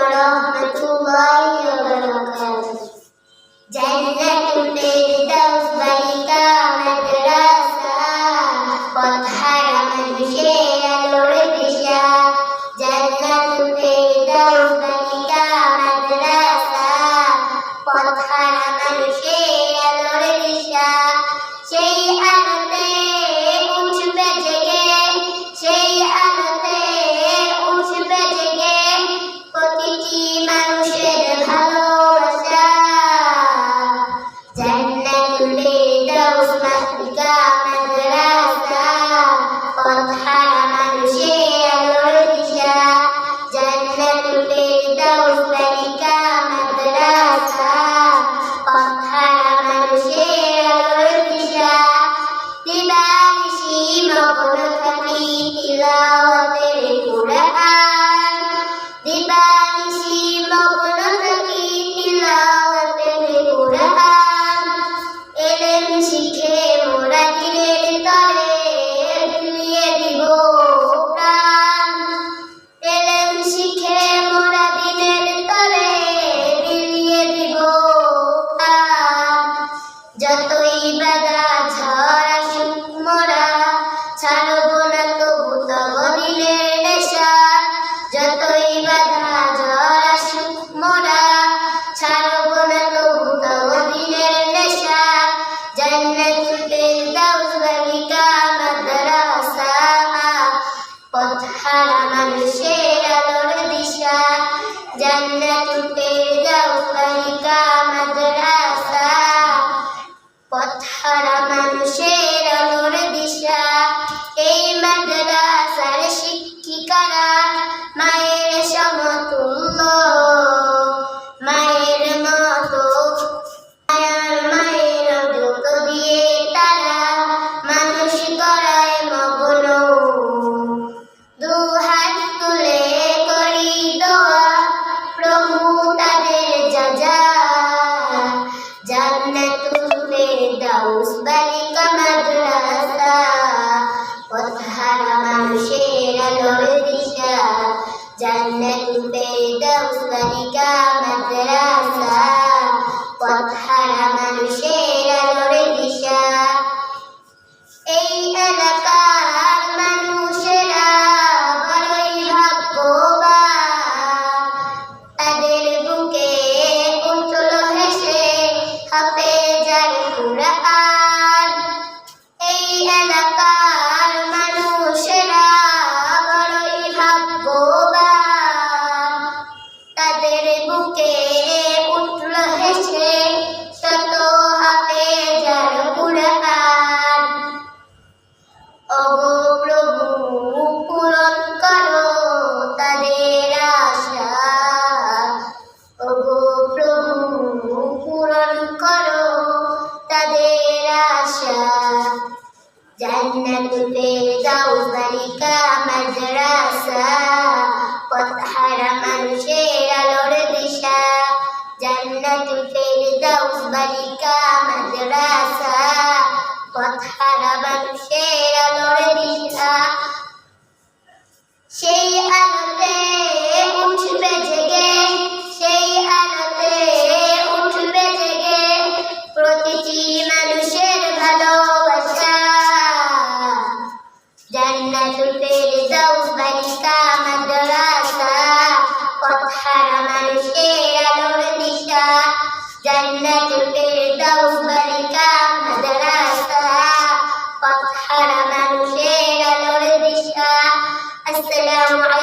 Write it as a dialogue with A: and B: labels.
A: Mama. যতই বাধা ঝড় আসুক মোরা, ছাড়ব না তবু তবদিনের নেশা। যতই বাধা ঝড় আসুক মোরা, ছাড়ব না তবু তবদিনের নেশা। জান্নাতুল ফিরদাউস বালিকা মাদ্রাসা। পথ হারা মানুষের আলোর দিশা। জান্নাতুল ফিরদাউস বালিকা من الفردوس ذلك مجرسا قد حرم الشيء الأرض شا جنة الفردوس ذلك মানুষের আলোর দিশা জান্নাতুল ফেরদাউস বালিকা মাদ্রাসা পথ হারা মানুষের আলোর দিশা আসসালামু আলাইকুম